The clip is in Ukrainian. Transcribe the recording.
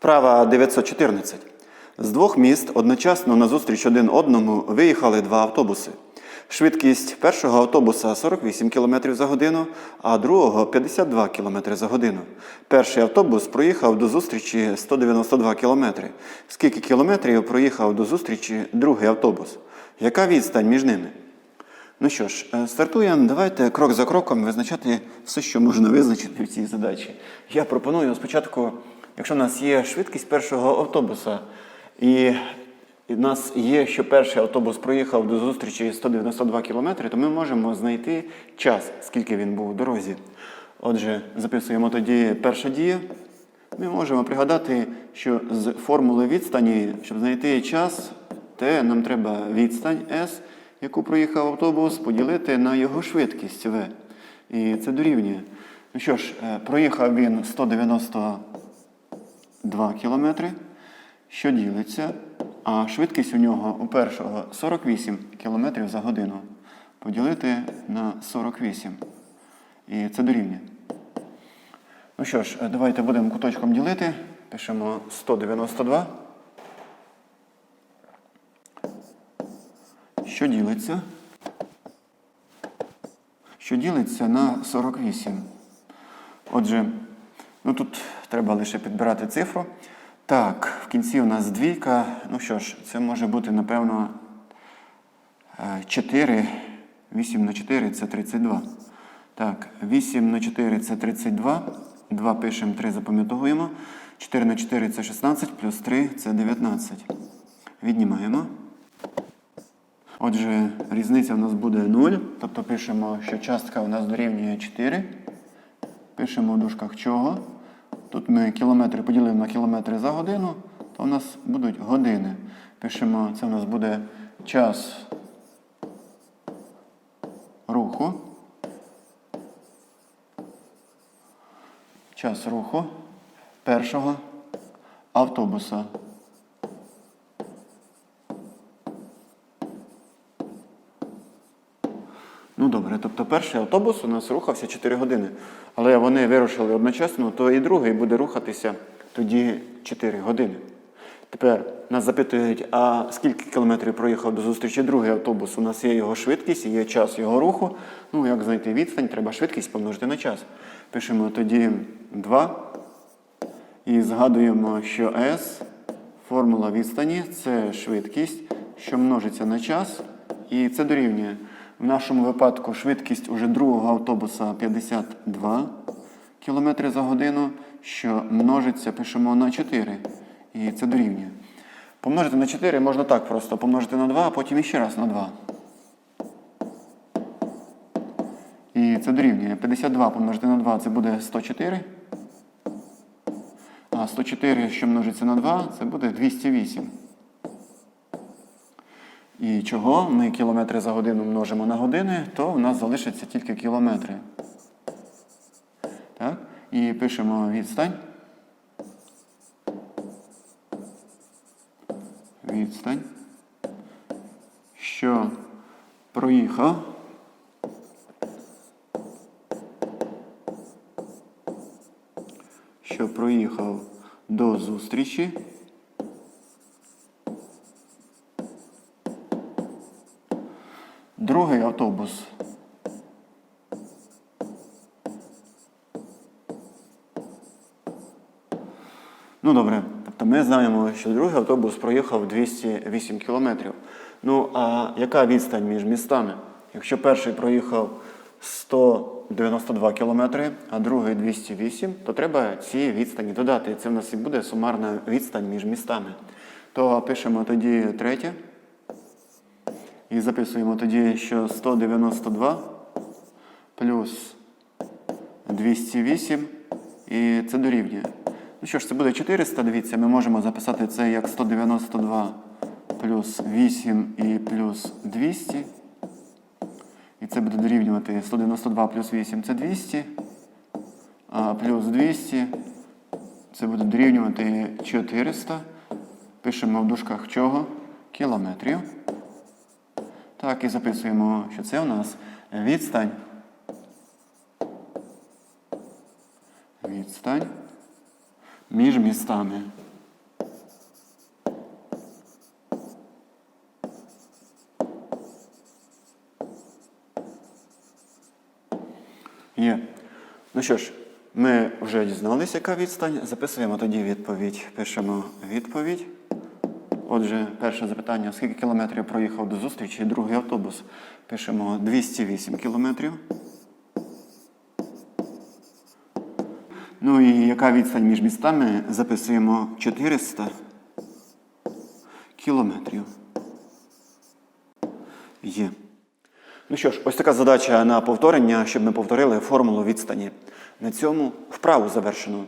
Вправа 914. З двох міст одночасно назустріч один одному виїхали два автобуси. Швидкість першого автобуса 48 км за годину, а другого 52 км за годину. Перший автобус проїхав до зустрічі 192 км. Скільки кілометрів проїхав до зустрічі другий автобус? Яка відстань між ними? Ну що ж, е, стартуємо. Давайте крок за кроком визначати все, що можна визначити в цій задачі. Я пропоную спочатку, якщо в нас є швидкість першого автобуса, і в нас є, що перший автобус проїхав до зустрічі 192 км, то ми можемо знайти час, скільки він був у дорозі. Отже, записуємо тоді перша дія. Ми можемо пригадати, що з формули відстані, щоб знайти час, Т, нам треба відстань S, яку проїхав автобус, поділити на його швидкість V. І це дорівнює. Ну що ж, е, проїхав він 192 кілометри, що ділиться, а швидкість у нього у першого 48 км за годину. Поділити на 48. І це дорівнює. Ну що ж, давайте будемо куточком ділити. Пишемо 192. Що ділиться? Що ділиться на 48. Отже, ну тут треба лише підбирати цифру. Так, в кінці у нас двійка. Ну що ж, це може бути, напевно, е, 4. 8 на 4 це 32. Так, 8 на 4 це 32. 2 пишемо, 3 запам'ятовуємо. 4 на 4 це 16, плюс 3 це 19. Віднімаємо. Отже, різниця в нас буде 0. Тобто пишемо, що частка у нас дорівнює 4. Пишемо в дужках чого. Тут ми кілометри поділимо на кілометри за годину, то у нас будуть години. Пишемо, це у нас буде час руху. Час руху першого автобуса. Добре, тобто перший автобус у нас рухався 4 години. Але вони вирушили одночасно, то і другий буде рухатися тоді 4 години. Тепер нас запитують, а скільки кілометрів проїхав до зустрічі другий автобус? У нас є його швидкість, є час його руху. Ну, як знайти відстань, треба швидкість помножити на час. Пишемо тоді 2. І згадуємо, що S, формула відстані, це швидкість, що множиться на час. І це дорівнює. В нашому випадку швидкість уже другого автобуса 52 км за годину, що множиться, пишемо на 4. І це дорівнює. Помножити на 4 можна так просто помножити на 2, а потім іще раз на 2. І це дорівнює. 52 помножити на 2 це буде 104. А 104, що множиться на 2, це буде 208. І чого ми кілометри за годину множимо на години, то в нас залишиться тільки кілометри. Так? І пишемо відстань. Відстань. Що проїхав. Що проїхав до зустрічі. Другий автобус. Ну добре, тобто ми знаємо, що другий автобус проїхав 208 кілометрів. Ну, а яка відстань між містами? Якщо перший проїхав 192 кілометри, а другий 208, то треба ці відстані додати. Це в нас і буде сумарна відстань між містами. То пишемо тоді третє. І записуємо тоді, що 192 плюс 208, і це дорівнює. Ну що ж, це буде 400, дивіться, ми можемо записати це як 192 плюс 8 і плюс 200. І це буде дорівнювати 192 плюс 8 це 200, а плюс 200 це буде дорівнювати 400. Пишемо в дужках чого? Кілометрів. Так, і записуємо, що це у нас відстань. Відстань між містами. Є. Ну що ж, ми вже дізналися, яка відстань. Записуємо тоді відповідь. Пишемо відповідь. Отже, перше запитання: скільки кілометрів проїхав до зустрічі другий автобус? Пишемо 208 кілометрів. Ну і яка відстань між містами? Записуємо 400 кілометрів. Є. Ну що ж, ось така задача на повторення, щоб ми повторили формулу відстані. На цьому вправу завершено.